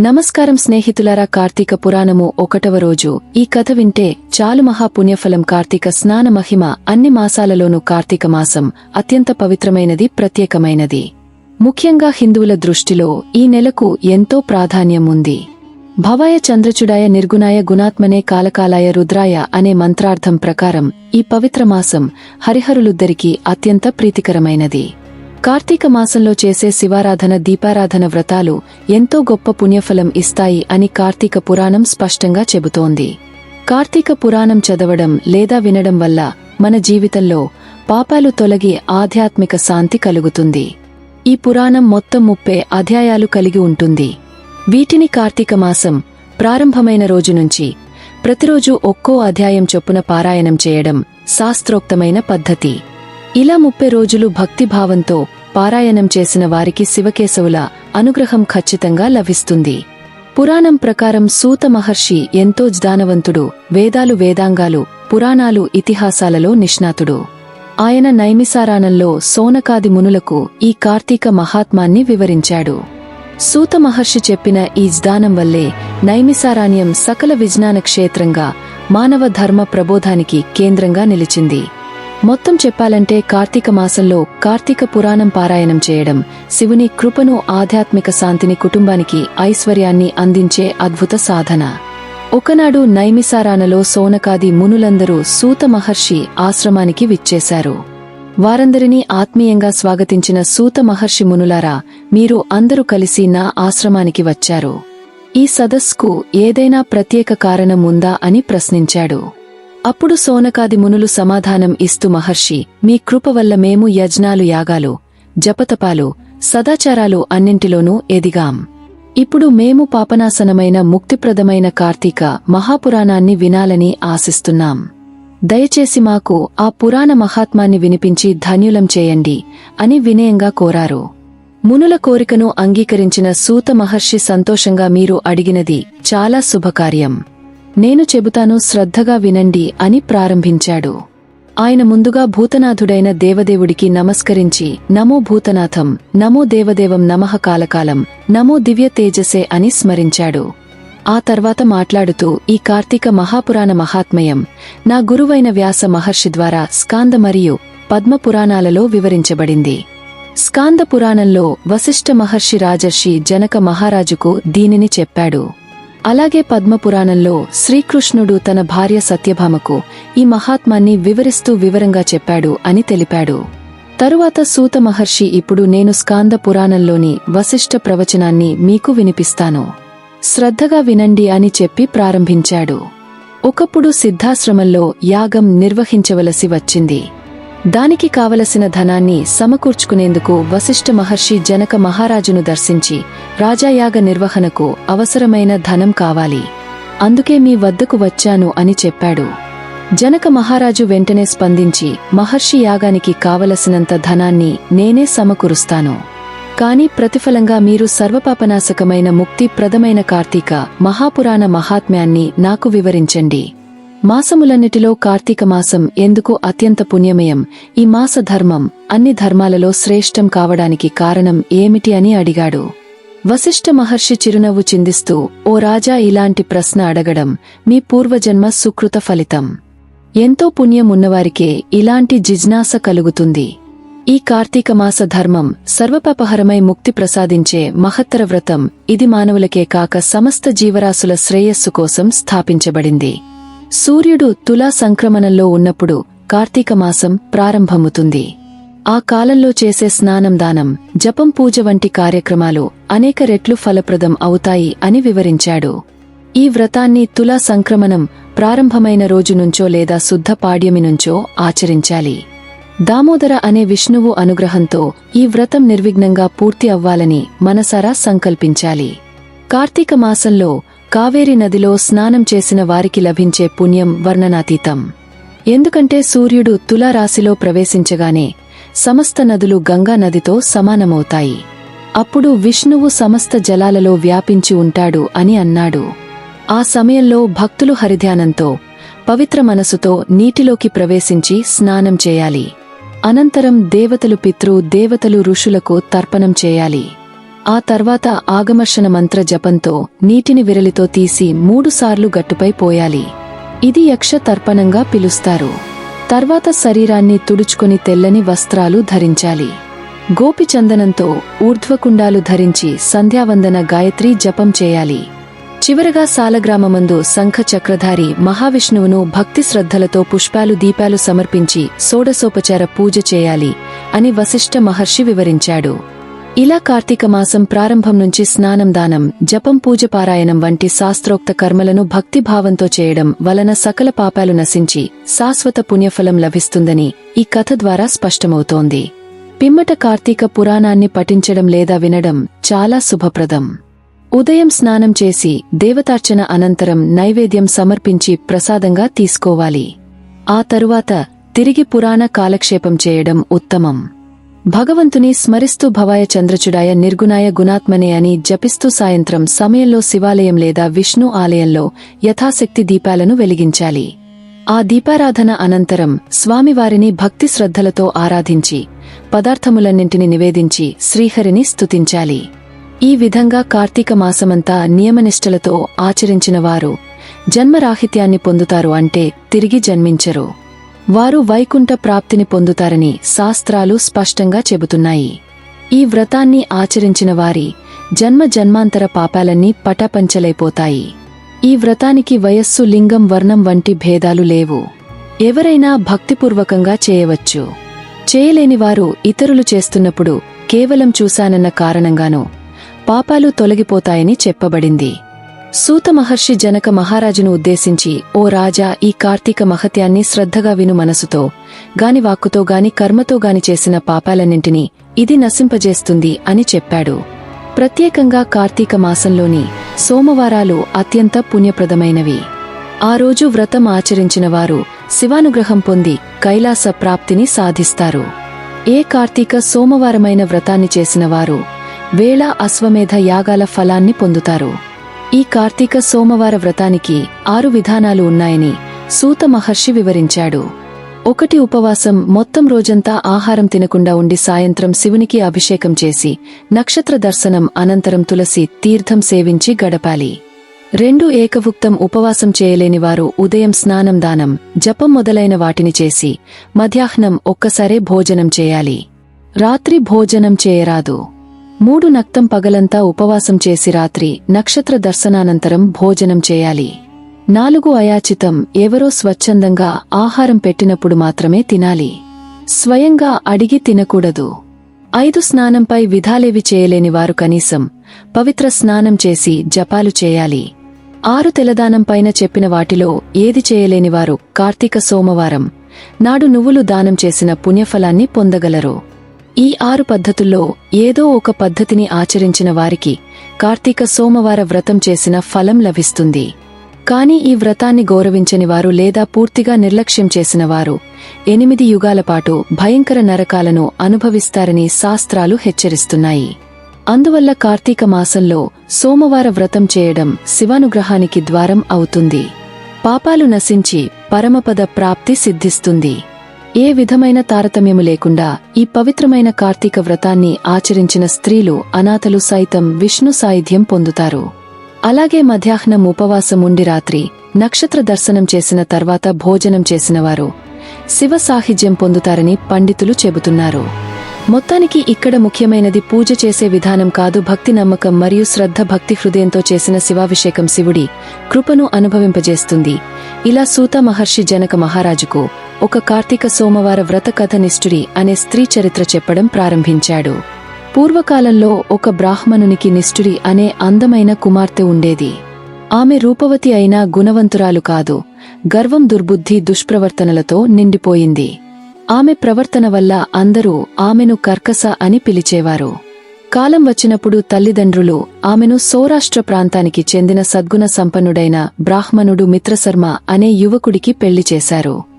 నమస్కారం స్నేహితులారా కార్తీక పురాణము ఒకటవ రోజు. ఈ కథ వింటే చాలు మహాపుణ్యఫలం కార్తీక స్నాన మహిమ అన్ని మాసాలలోనూ కార్తీక మాసం అత్యంత పవిత్రమైనది ప్రత్యేకమైనది. ముఖ్యంగా హిందువుల దృష్టిలో ఈ నెలకు ఎంతో ప్రాధాన్యం ఉంది. భవాయ చంద్రచుడాయ నిర్గుణాయ గుణాత్మనే కాలకాలాయ రుద్రాయ అనే మంత్రార్థం ప్రకారం ఈ పవిత్ర మాసం హరిహరులుద్దరికీ అత్యంత ప్రీతికరమైనది. కార్తీక మాసంలో చేసే శివారాధన దీపారాధన వ్రతాలు ఎంతో గొప్ప పుణ్యఫలం ఇస్తాయి అని కార్తీక పురాణం స్పష్టంగా చెబుతోంది. కార్తీక పురాణం చదవడం లేదా వినడం వల్ల మన జీవితంలో పాపాలు తొలగి ఆధ్యాత్మిక శాంతి కలుగుతుంది. ఈ పురాణం మొత్తం ముప్పై అధ్యాయాలు కలిగి ఉంటుంది. వీటిని కార్తీక మాసం ప్రారంభమైన రోజు నుంచి ప్రతిరోజు ఒక్కో అధ్యాయం చొప్పున పారాయణం చేయడం శాస్త్రోక్తమైన పద్ధతి. ఇలా ముప్పై రోజులు భక్తిభావంతో పారాయణం చేసిన వారికి శివకేశవుల అనుగ్రహం ఖచ్చితంగా లభిస్తుంది. పురాణం ప్రకారం సూత మహర్షి ఎంతో జ్ఞానవంతుడు వేదాలు వేదాంగాలు పురాణాలు ఇతిహాసాలలో నిష్ణాతుడు. ఆయన నైమిసారాణంలో సోనకాది మునులకు ఈ కార్తీక మహాత్మాన్ని వివరించాడు. సూత మహర్షి చెప్పిన ఈ జ్ఞానం వల్లే నైమిసారాణ్యం సకల విజ్ఞాన క్షేత్రంగా మానవ ధర్మ ప్రబోధానికి కేంద్రంగా నిలిచింది. మొత్తం చెప్పాలంటే కార్తీక మాసంలో కార్తీక పురాణం పారాయణం చేయడం శివుని కృపను ఆధ్యాత్మిక శాంతిని కుటుంబానికి ఐశ్వర్యాన్ని అందించే అద్భుత సాధన. ఒకనాడు నైమిసారానలో సోనకాది మునులందరూ సూత మహర్షి ఆశ్రమానికి విచ్చేశారు. వారందరినీ ఆత్మీయంగా స్వాగతించిన సూత మహర్షి మునులారా మీరు అందరూ కలిసి నా ఆశ్రమానికి వచ్చారు. ఈ సదస్సుకు ఏదైనా ప్రత్యేక కారణం ఉందా అని ప్రశ్నించాడు. అప్పుడు సోనకాది మునులు సమాధానం ఇస్తూ మహర్షి మీ కృప వల్ల మేము యజ్ఞాలు యాగాలు జపతపాలు సదాచారాలు అన్నింటిలోనూ ఎదిగాం. ఇప్పుడు మేము పాపనాశనమైన ముక్తిప్రదమైన కార్తీక మహాపురాణాన్ని వినాలని ఆశిస్తున్నాం. దయచేసి మాకు ఆ పురాణ మహాత్మాన్ని వినిపించి ధన్యులం చేయండి అని వినయంగా కోరారు. మునుల కోరికను అంగీకరించిన సూత మహర్షి సంతోషంగా మీరు అడిగినది చాలా శుభకార్యం. నేను చెబుతాను శ్రద్ధగా వినండి అని ప్రారంభించాడు. ఆయన ముందుగా భూతనాథుడైన దేవదేవుడికి నమస్కరించి నమో భూతనాథం నమో దేవదేవం నమః కాలకాలం నమో దివ్య తేజసే అని స్మరించాడు. ఆ తర్వాత మాట్లాడుతూ ఈ కార్తీక మహాపురాణ మహాత్మయం నా గురువైన వ్యాస మహర్షి ద్వారా స్కాంద మరియు పద్మ పురాణాలలో వివరించబడింది. స్కాంద పురాణంలో వశిష్ఠ మహర్షి రాజర్షి జనక మహారాజుకు దీనిని చెప్పాడు. అలాగే పద్మపురాణంలో శ్రీకృష్ణుడు తన భార్య సత్యభామకు ఈ మహాత్మాన్ని వివరిస్తూ వివరంగా చెప్పాడు అని తెలిపాడు. తరువాత సూత మహర్షి ఇప్పుడు నేను స్కాంద పురాణంలోని వశిష్ఠ ప్రవచనాన్ని మీకు వినిపిస్తాను. శ్రద్ధగా వినండి అని చెప్పి ప్రారంభించాడు. ఒకప్పుడు సిద్ధాశ్రమంలో యాగం నిర్వహించవలసి వచ్చింది. దానికి కావలసిన ధనాన్ని సమకూర్చుకునేందుకు వశిష్ఠ మహర్షి జనక మహారాజును దర్శించి రాజాయాగ నిర్వహణకు అవసరమైన ధనం కావాలి. అందుకే మీ వద్దకు వచ్చాను అని చెప్పాడు. జనక మహారాజు వెంటనే స్పందించి మహర్షి యాగానికి కావలసినంత ధనాన్ని నేనే సమకూరుస్తాను. కాని ప్రతిఫలంగా మీరు సర్వపాపనాశకమైన ముక్తి ప్రదమైన కార్తీక మహాపురాణ మహాత్మ్యాన్ని నాకు వివరించండి. మాసములన్నిటిలో కార్తీక మాసం ఎందుకు అత్యంత పుణ్యమయం? ఈ మాస ధర్మం అన్ని ధర్మాలలో శ్రేష్టం కావడానికి కారణం ఏమిటి అని అడిగాడు. వశిష్ఠ మహర్షి చిరునవ్వు చిందిస్తూ ఓ రాజా ఇలాంటి ప్రశ్న అడగడం మీ పూర్వజన్మ సుకృత ఫలితం. ఎంతో పుణ్యం ఉన్నవారికే ఇలాంటి జిజ్ఞాస కలుగుతుంది. ఈ కార్తీక మాస ధర్మం సర్వపాపహరమై ముక్తి ప్రసాదించే మహత్తర వ్రతం. ఇది మానవులకే కాక సమస్త జీవరాశుల శ్రేయస్సు కోసం స్థాపించబడింది. సూర్యుడు తులా సంక్రమణంలో ఉన్నప్పుడు కార్తీక మాసం ప్రారంభమవుతుంది. ఆ కాలంలో చేసే స్నానం దానం జపం పూజ వంటి కార్యక్రమాలు అనేక రెట్లు ఫలప్రదం అవుతాయి అని వివరించాడు. ఈ వ్రతాన్ని తులా సంక్రమణం ప్రారంభమైన రోజు నుంచో లేదా శుద్ధ పాడ్యమి నుంచో ఆచరించాలి. దామోదర అనే విష్ణువు అనుగ్రహంతో ఈ వ్రతం నిర్విఘ్నంగా పూర్తి అవ్వాలని మనసారా సంకల్పించాలి. కార్తీక మాసంలో కావేరి నదిలో స్నానం చేసిన వారికి లభించే పుణ్యం వర్ణనాతీతం. ఎందుకంటే సూర్యుడు తులారాశిలో ప్రవేశించగానే సమస్త నదులు గంగా నదితో సమానమవుతాయి. అప్పుడు విష్ణువు సమస్త జలాలలో వ్యాపించి ఉంటాడు అని అన్నాడు. ఆ సమయంలో భక్తులు హరిధ్యానంతో పవిత్ర మనసుతో నీటిలోకి ప్రవేశించి స్నానం చేయాలి. అనంతరం దేవతలు పితృ దేవతలు ఋషులకు తర్పణం చేయాలి. ఆ తర్వాత ఆగమర్షణ మంత్ర జపంతో నీటిని విరలితో తీసి మూడుసార్లు గట్టుపై పోయాలి. ఇది యక్ష తర్పణంగా పిలుస్తారు. తర్వాత శరీరాన్ని తుడుచుకొని తెల్లని వస్త్రాలు ధరించాలి. గోపిచందనంతో ఊర్ధ్వకుండాలు ధరించి సంధ్యావందన గాయత్రి జపం చేయాలి. చివరగా సాలగ్రామమందు శంఖ చక్రధారి మహావిష్ణువును భక్తి శ్రద్ధలతో పుష్పాలు దీపాలు సమర్పించి సోడసోపచార పూజ చేయాలి అని వశిష్ఠ మహర్షి వివరించాడు. ఇలా కార్తీక మాసం ప్రారంభం నుంచి స్నానం దానం జపం పూజ పారాయణం వంటి శాస్త్రోక్త కర్మలను భక్తిభావంతో చేయడం వలన సకల పాపాలు నశించి శాశ్వత పుణ్యఫలం లభిస్తుందని ఈ కథ ద్వారా స్పష్టమవుతోంది. పిమ్మట కార్తీక పురాణాన్ని పఠించడం లేదా వినడం చాలా శుభప్రదం. ఉదయం స్నానం చేసి దేవతార్చన అనంతరం నైవేద్యం సమర్పించి ప్రసాదంగా తీసుకోవాలి. ఆ తరువాత తిరిగి పురాణ కాలక్షేపం చేయడం ఉత్తమం. భగవంతుని స్మరిస్తూ భవాయ చంద్రచుడాయ నిర్గుణాయ గుణాత్మనే అని జపిస్తూ సాయంత్రం సమయంలో శివాలయం లేదా విష్ణు ఆలయంలో యథాశక్తి దీపాలను వెలిగించాలి. ఆ దీపారాధన అనంతరం స్వామివారిని భక్తి శ్రద్ధలతో ఆరాధించి పదార్థములన్నింటిని నివేదించి శ్రీహరిని స్తుతించాలి. ఈ విధంగా కార్తీక మాసమంతా నియమనిష్టలతో ఆచరించిన వారు జన్మరాహిత్యాన్ని పొందుతారు అంటే తిరిగి జన్మించరు. వారు వైకుంఠ ప్రాప్తిని పొందుతారని శాస్త్రాలు స్పష్టంగా చెబుతున్నాయి. ఈ వ్రతాన్ని ఆచరించిన వారి జన్మ జన్మాంతర పాపాలన్నీ పటాపంచలైపోతాయి. ఈ వ్రతానికి వయస్సు లింగం వర్ణం వంటి భేదాలు లేవు. ఎవరైనా భక్తిపూర్వకంగా చేయవచ్చు. చేయలేనివారు ఇతరులు చేస్తున్నప్పుడు కేవలం చూశానన్న కారణంగాను పాపాలు తొలగిపోతాయని చెప్పబడింది. సూత మహర్షి జనక మహారాజును ఉద్దేశించి ఓ రాజా ఈ కార్తీక మహత్యాన్ని శ్రద్ధగా విను మనసుతో. గాని వాక్కుతో గాని కర్మతో గాని చేసిన పాపాలన్నింటినీ ఇది నశింపజేస్తుంది అని చెప్పాడు. ప్రత్యేకంగా కార్తీక మాసంలోని సోమవారాలు అత్యంత పుణ్యప్రదమైనవి. ఆ రోజు వ్రతం ఆచరించిన వారు శివానుగ్రహం పొంది కైలాస ప్రాప్తిని సాధిస్తారు. ఏ కార్తీక సోమవారమైన వ్రతాన్ని చేసిన వారు వేళ అశ్వమేధ యాగాల ఫలాన్ని పొందుతారు. ఈ కార్తీక సోమవార వ్రతానికి ఆరు విధానాలు ఉన్నాయని సూత మహర్షి వివరించాడు. ఒకటి ఉపవాసం మొత్తం రోజంతా ఆహారం తినకుండా ఉండి సాయంత్రం శివునికి అభిషేకం చేసి నక్షత్ర దర్శనం అనంతరం తులసి తీర్థం సేవించి గడపాలి. రెండు ఏకభుక్తం ఉపవాసం చేయలేని వారు ఉదయం స్నానం దానం జపం మొదలైన వాటిని చేసి మధ్యాహ్నం ఒక్కసారే భోజనం చేయాలి. రాత్రి భోజనం చేయరాదు. మూడు నక్తం పగలంతా ఉపవాసం చేసి రాత్రి నక్షత్ర దర్శనానంతరం భోజనం చేయాలి. నాలుగు అయాచితం ఎవరో స్వచ్ఛందంగా ఆహారం పెట్టినప్పుడు మాత్రమే తినాలి. స్వయంగా అడిగి తినకూడదు. ఐదు స్నానంపై విధాలేవి చేయలేని వారు కనీసం పవిత్ర స్నానం చేసి జపాలు చేయాలి. ఆరు తెలదానం పైన చెప్పిన వాటిలో ఏది చేయలేనివారు కార్తీక సోమవారం నాడు నువ్వులు దానం చేసిన పుణ్యఫలాన్ని పొందగలరు. ఈ ఆరు పద్ధతుల్లో ఏదో ఒక పద్ధతిని ఆచరించిన వారికి కార్తీక సోమవార వ్రతం చేసిన ఫలం లభిస్తుంది. కాని ఈ వ్రతాన్ని గౌరవించని వారు లేదా పూర్తిగా నిర్లక్ష్యం చేసిన వారు ఎనిమిది యుగాల పాటు భయంకర నరకాలను అనుభవిస్తారని శాస్త్రాలు హెచ్చరిస్తున్నాయి. అందువల్ల కార్తీక మాసంలో సోమవార వ్రతం చేయడం శివానుగ్రహానికి ద్వారం అవుతుంది. పాపాలు నశించి పరమపద ప్రాప్తి సిద్ధిస్తుంది. ఏ విధమైన తారతమ్యము లేకుండా ఈ పవిత్రమైన కార్తీక వ్రతాన్ని ఆచరించిన స్త్రీలు అనాథలు సైతం విష్ణు సాయుధ్యం పొందుతారు. అలాగే మధ్యాహ్నం ఉపవాసం ఉండి రాత్రి నక్షత్ర దర్శనం చేసిన తర్వాత భోజనం చేసినవారు శివ సాహిత్యం పొందుతారని పండితులు చెబుతున్నారు. మొత్తానికి ఇక్కడ ముఖ్యమైనది పూజ చేసే విధానం కాదు భక్తి నమ్మకం మరియు శ్రద్ధ భక్తి హృదయంతో చేసిన శివాభిషేకం శివుడి కృపను అనుభవింపజేస్తుంది. ఇలా సూత మహర్షి జనక మహారాజుకు ఒక కార్తీక సోమవార వ్రత కథ నిష్ఠుడి అనే స్త్రీ చరిత్ర చెప్పడం ప్రారంభించాడు. పూర్వకాలంలో ఒక బ్రాహ్మణునికి నిష్ఠుడి అనే అందమైన కుమార్తె ఉండేది. ఆమె రూపవతి అయినా గుణవంతురాలు కాదు గర్వం దుర్బుద్ధి దుష్ప్రవర్తనలతో నిండిపోయింది. ఆమె ప్రవర్తన వల్ల అందరూ ఆమెను కర్కస అని పిలిచేవారు. కాలం వచ్చినప్పుడు తల్లిదండ్రులు ఆమెను సౌరాష్ట్ర ప్రాంతానికి చెందిన సద్గుణ సంపన్నుడైన బ్రాహ్మణుడు మిత్రశర్మ అనే యువకుడికి పెళ్ళి చేశారు.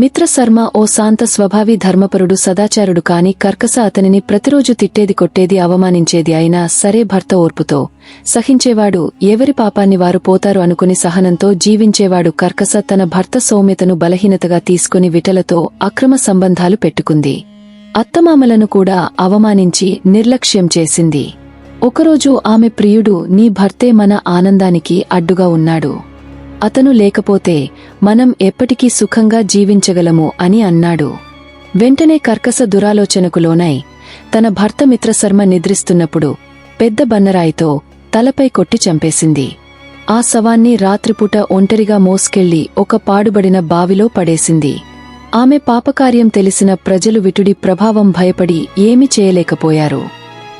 మిత్రశర్మ ఓ శాంత స్వభావి ధర్మపరుడు సదాచారుడు కాని కర్కస అతనిని ప్రతిరోజు తిట్టేది కొట్టేది అవమానించేది అయినా సరే భర్త ఓర్పుతో సహించేవాడు ఎవరి పాపాన్ని వారు పోతారు అనుకుని సహనంతో జీవించేవాడు కర్కస తన భర్త సౌమ్యతను బలహీనతగా తీసుకుని విటలతో అక్రమ సంబంధాలు పెట్టుకుంది. అత్తమామలను కూడా అవమానించి నిర్లక్ష్యం చేసింది. ఒకరోజు ఆమె ప్రియుడు నీ భర్తే మన ఆనందానికి అడ్డుగా ఉన్నాడు. అతను లేకపోతే మనం ఎప్పటికీ సుఖంగా జీవించగలము అని అన్నాడు. వెంటనే కర్కస దురాలోచనకు లోనై తన భర్త మిత్రశర్మ నిద్రిస్తున్నప్పుడు పెద్ద బన్నరాయితో తలపై కొట్టి చంపేసింది. ఆ శవాన్ని రాత్రిపూట ఒంటరిగా మోసుకెళ్ళి ఒక పాడుబడిన బావిలో పడేసింది. ఆమె పాపకార్యం తెలిసిన ప్రజలు విటుడి ప్రభావం భయపడి ఏమీ చేయలేకపోయారు.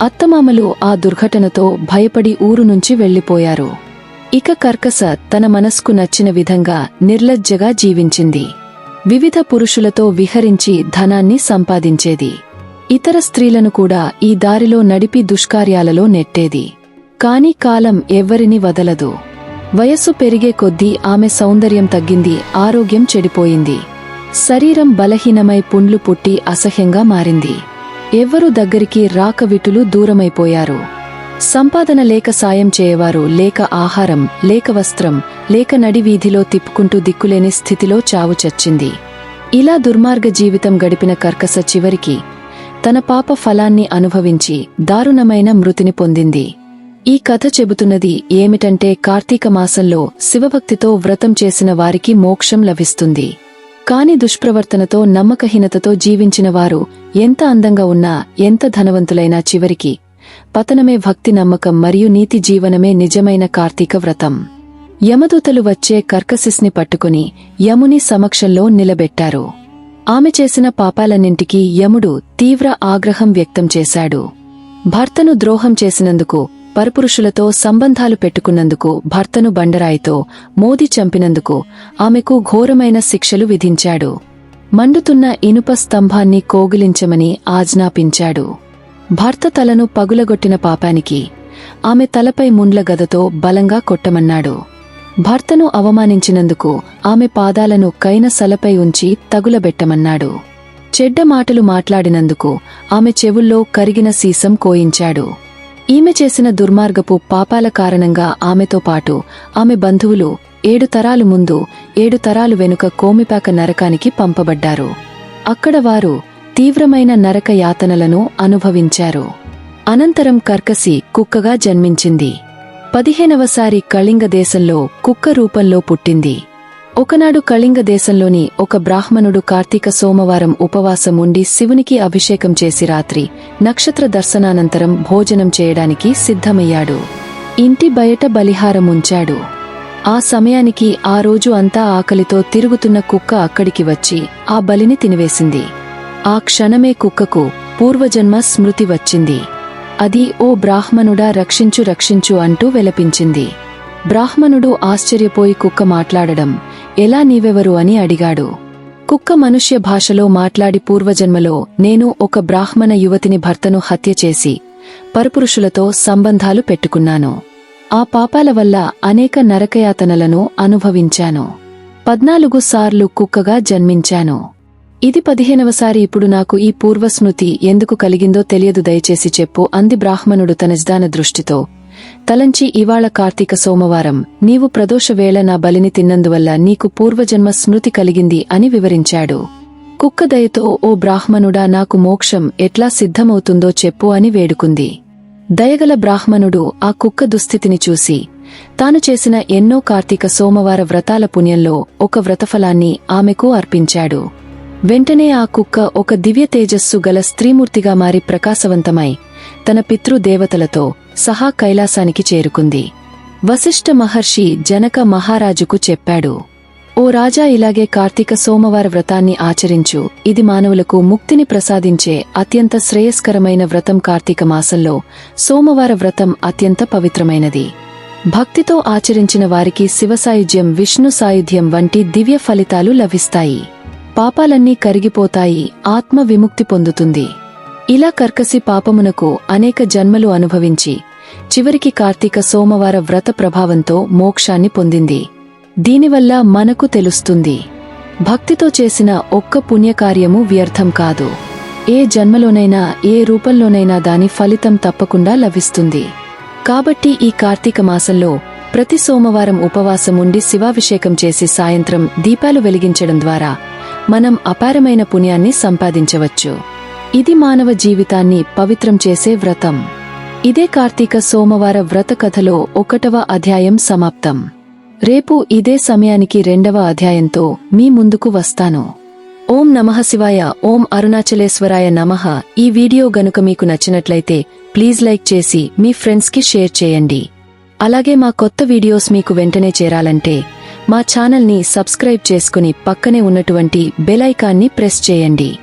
అత్తమామలు ఆ దుర్ఘటనతో భయపడి ఊరు నుంచి వెళ్ళిపోయారు ఇక కర్కస తన మనస్కు నచ్చిన విధంగా నిర్లజ్జగా జీవించింది. వివిధ పురుషులతో విహరించి ధనాన్ని సంపాదించేది. ఇతర స్త్రీలను కూడా ఈ దారిలో నడిపి దుష్కార్యాలలో నెట్టేది. కాని కాలం ఎవ్వరిని వదలదు. వయస్సు పెరిగే కొద్దీ ఆమె సౌందర్యం తగ్గింది ఆరోగ్యం చెడిపోయింది. శరీరం బలహీనమై పుండ్లు పుట్టి అసహ్యంగా మారింది. ఎవ్వరూ దగ్గరికి రాకవిటులు దూరమైపోయారు. సంపాదన లేక సాయం చేయవారు లేక ఆహారం లేక వస్త్రం లేక నడి వీధిలో తిప్పుకుంటూ దిక్కులేని స్థితిలో చావు చచ్చింది. ఇలా దుర్మార్గ జీవితం గడిపిన కర్కస చివరికి తన పాప ఫలాన్ని అనుభవించి దారుణమైన మృతిని పొందింది. ఈ కథ చెబుతున్నది ఏమిటంటే కార్తీక మాసంలో శివభక్తితో వ్రతం చేసిన వారికి మోక్షం లభిస్తుంది. కాని దుష్ప్రవర్తనతో నమ్మకహీనతతో జీవించిన వారు ఎంత అందంగా ఉన్నా ఎంత ధనవంతులైనా చివరికి పతనమే భక్తి నమ్మకం మరియు నీతి జీవనమే నిజమైన కార్తీక వ్రతం. యమదూతలు వచ్చే కర్కసిస్ని పట్టుకుని యముని సమక్షంలో నిలబెట్టారు. ఆమె చేసిన పాపాలన్నింటికీ యముడు తీవ్ర ఆగ్రహం వ్యక్తం చేశాడు. భర్తను ద్రోహం చేసినందుకు పరపురుషులతో సంబంధాలు పెట్టుకున్నందుకు భర్తను బండరాయితో మోది చంపినందుకు ఆమెకు ఘోరమైన శిక్షలు విధించాడు. మండుతున్న ఇనుప స్తంభాన్ని కోగిలించమని ఆజ్ఞాపించాడు. భర్త తలను పగులగొట్టిన పాపానికి ఆమె తలపై ముండ్ల గదతో బలంగా కొట్టమన్నాడు. భర్తను అవమానించినందుకు ఆమె పాదాలను కైన సలపై ఉంచి తగులబెట్టమన్నాడు. చెడ్డ మాటలు మాట్లాడినందుకు ఆమె చెవుల్లో కరిగిన సీసం కోయించాడు. ఈమె చేసిన దుర్మార్గపు పాపాల కారణంగా ఆమెతో పాటు ఆమె బంధువులు ఏడు తరాలు ముందు ఏడు తరాలు వెనుక కోమిపాక నరకానికి పంపబడ్డారు. అక్కడ వారు తీవ్రమైన నరక యాతనలను అనుభవించారు. అనంతరం కర్కసి కుక్కగా జన్మించింది. పదిహేనవసారి కళింగ దేశంలో కుక్క రూపంలో పుట్టింది. ఒకనాడు కళింగ దేశంలోని ఒక బ్రాహ్మణుడు కార్తీక సోమవారం ఉపవాసం ఉండి శివునికి అభిషేకం చేసి రాత్రి నక్షత్ర దర్శనానంతరం భోజనం చేయడానికి సిద్ధమయ్యాడు. ఇంటి బయట బలిహారం ఉంచాడు. ఆ సమయానికి ఆ రోజు అంతా ఆకలితో తిరుగుతున్న కుక్క అక్కడికి వచ్చి ఆ బలిని తినివేసింది. ఆ క్షణమే కుక్కకు పూర్వజన్మ స్మృతి వచ్చింది. అది ఓ బ్రాహ్మణుడా రక్షించు రక్షించు అంటూ వెలపించింది. బ్రాహ్మణుడు ఆశ్చర్యపోయి కుక్క మాట్లాడడం ఎలా నీవెవరు? అని అడిగాడు. కుక్క మనుష్య భాషలో మాట్లాడి పూర్వజన్మలో నేను ఒక బ్రాహ్మణ యువతిని భర్తను హత్య చేసి పరపురుషులతో సంబంధాలు పెట్టుకున్నాను. ఆ పాపాల వల్ల అనేక నరకయాతనలను అనుభవించాను. పద్నాలుగు సార్లు కుక్కగా జన్మించాను. ఇది పదిహేనవసారి ఇప్పుడు నాకు ఈ పూర్వస్మృతి ఎందుకు కలిగిందో తెలియదు దయచేసి చెప్పు అంది బ్రాహ్మణుడు తన జ్ఞాన దృష్టితో. తలంచి ఇవాళ కార్తీక సోమవారం నీవు ప్రదోషవేళ నా బలిని తిన్నందువల్ల నీకు పూర్వజన్మ స్మృతి కలిగింది అని వివరించాడు. కుక్క దయతో ఓ బ్రాహ్మణుడా నాకు మోక్షం ఎట్లా సిద్ధమవుతుందో చెప్పు అని వేడుకుంది. దయగల బ్రాహ్మణుడు ఆ కుక్క దుస్థితిని చూసి తాను చేసిన ఎన్నో కార్తీక సోమవార వ్రతాల పుణ్యంలో ఒక వ్రతఫలాన్ని ఆమెకు అర్పించాడు. వెంటనే ఆ కుక్క ఒక దివ్య తేజస్సు గల స్త్రీమూర్తిగా మారి ప్రకాశవంతమై తన పితృదేవతలతో సహా కైలాసానికి చేరుకుంది. వశిష్ఠ మహర్షి జనక మహారాజుకు చెప్పాడు ఓ రాజా ఇలాగే కార్తీక సోమవార వ్రతాన్ని ఆచరించు. ఇది మానవులకు ముక్తిని ప్రసాదించే అత్యంత శ్రేయస్కరమైన వ్రతం కార్తీక మాసంలో సోమవార వ్రతం అత్యంత పవిత్రమైనది. భక్తితో ఆచరించిన వారికి శివసాయుధ్యం విష్ణు సాయుధ్యం వంటి దివ్య ఫలితాలు లభిస్తాయి. పాపాలన్నీ కరిగిపోతాయి ఆత్మ విముక్తి పొందుతుంది. ఇలా కర్కసి పాపమునకు అనేక జన్మలు అనుభవించి చివరికి కార్తీక సోమవార వ్రత ప్రభావంతో మోక్షాన్ని పొందింది. దీనివల్ల మనకు తెలుస్తుంది భక్తితో చేసిన ఒక్క పుణ్యకార్యము వ్యర్థం కాదు. ఏ జన్మలోనైనా ఏ రూపంలోనైనా దాని ఫలితం తప్పకుండా లభిస్తుంది. కాబట్టి ఈ కార్తీక మాసంలో ప్రతి సోమవారం ఉపవాసం ఉండి శివాభిషేకం చేసి సాయంత్రం దీపాలు వెలిగించడం ద్వారా మనం అపారమైన పుణ్యాన్ని సంపాదించవచ్చు. ఇది మానవ జీవితాన్ని పవిత్రం చేసే వ్రతం. ఇదే కార్తీక సోమవార వ్రత కథలో ఒకటవ అధ్యాయం సమాప్తం. రేపు ఇదే సమయానికి రెండవ అధ్యాయంతో మీ ముందుకు వస్తాను. ఓం నమః శివాయ ఓం అరుణాచలేశ్వరాయ నమః. ఈ వీడియో గనుక మీకు నచ్చినట్లయితే ప్లీజ్ లైక్ చేసి మీ ఫ్రెండ్స్కి షేర్ చేయండి. అలాగే మా కొత్త వీడియోస్ మీకు వెంటనే చేరాలంటే మా ఛానల్ని సబ్స్క్రైబ్ చేసుకుని పక్కనే ఉన్నటువంటి బెలైకాన్ని ప్రెస్ చేయండి.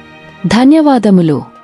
ధన్యవాదములు.